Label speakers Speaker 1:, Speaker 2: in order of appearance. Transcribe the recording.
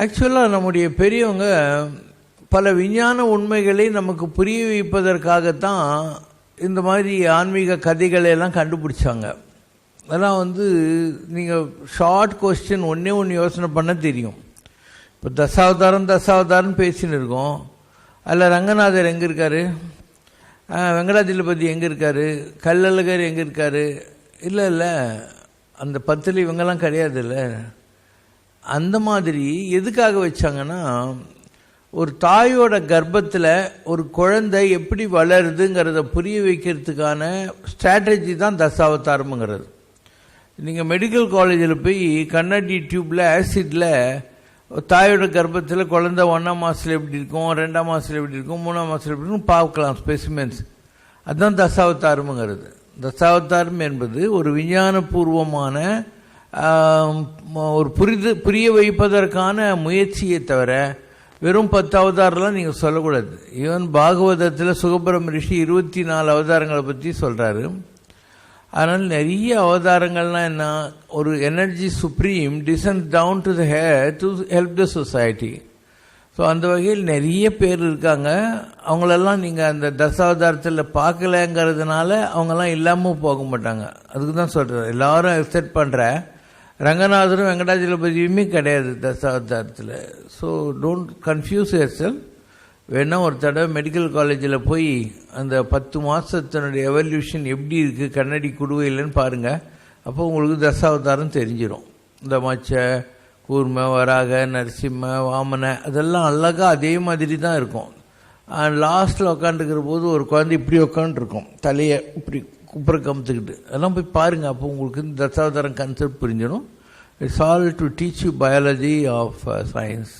Speaker 1: ஆக்சுவலாக நம்முடைய பெரியவங்க பல விஞ்ஞான உண்மைகளை நமக்கு புரிய வைப்பதற்காகத்தான் இந்த மாதிரி ஆன்மீக கதைகளை எல்லாம் கண்டுபிடிச்சாங்க. அதெல்லாம் வந்து நீங்கள் ஷார்ட் கொஸ்டின் ஒன்றே ஒன்று யோசனை பண்ண தெரியும். இப்போ தசாவதாரம் தசாவதாரம் பேசின்னு இருக்கோம். அதில் ரங்கநாதர் எங்கே இருக்கார்? வெங்கடாஜலபதி எங்கே இருக்கார்? கல்லழகர் எங்கே இருக்கார்? இல்லை இல்லை அந்த பத்தில் இவங்கெல்லாம் கிடையாது இல்லை அந்த மாதிரி எதுக்காக வச்சாங்கன்னா ஒரு தாயோட கர்ப்பத்தில் ஒரு குழந்தை எப்படி வளருதுங்கிறத புரிய வைக்கிறதுக்கான ஸ்ட்ராட்டஜி தான் தசாவதாரம்ங்கிறது. நீங்கள் மெடிக்கல் காலேஜில் போய் கண்ணாடி டியூப்பில் ஆசிடில் தாயோட கர்ப்பத்தில் குழந்தை ஒன்றாம் மாதத்தில் எப்படி இருக்கும் ரெண்டாம் மாதத்தில் எப்படி இருக்கும் மூணாம் மாதத்தில் எப்படி இருக்கும் பார்க்கலாம் ஸ்பெசிமென்ஸ் அதுதான் தசாவதாரம்ங்கிறது. தசாவதாரம் என்பது ஒரு விஞ்ஞானபூர்வமான ஒரு புரிது புரிய வைப்பதற்கான முயற்சியை தவிர வெறும் பத்து அவதாரம்லாம் நீங்கள் சொல்லக்கூடாது. ஈவன் பாகவதத்தில் சுகபிரம ரிஷி இருபத்தி நாலு அவதாரங்களை பற்றி சொல்கிறாரு அதனால் நிறைய அவதாரங்கள்லாம் என்ன ஒரு energy supreme descend down to the earth to help the society so அந்த வகையில் நிறைய பேர் இருக்காங்க. அவங்களெல்லாம் நீங்கள் அந்த தசாவதாரத்தில் பார்க்கலங்கிறதுனால அவங்கெல்லாம் இல்லாமல் போக மாட்டாங்க. அதுக்கு தான் சொல்கிறேன் எல்லாரும் அக்செப்ட் பண்ணுற ரங்கநாதரும் வெங்கடாஜலபதியுமே கிடையாது தசாவதாரத்தில். So don't confuse yourself வேணா ஒரு தடவை மெடிக்கல் காலேஜில் போய் அந்த பத்து மாதத்தினுடைய எவல்யூஷன் எப்படி இருக்குது கண்ணடி குடுவை இல்லைன்னு பாருங்கள் அப்போ உங்களுக்கு தசாவதாரம் தெரிஞ்சிடும் இந்த மச்ச கூர்ம வராக நரசிம்ம வாமன அதெல்லாம் அழகாக அதே மாதிரி தான் இருக்கும். லாஸ்ட்டில் உட்காந்துருக்கிற போது ஒரு குழந்தை இப்படி உட்காந்துருக்கும் தலையை இப்படி குப்புற கமுத்துக்கிட்டு. அதெல்லாம் போய் பாருங்கள் அப்போ உங்களுக்கு இந்த தசாவதாரம் கன்செப்ட் புரிஞ்சிடும். It's all to teach you biology of science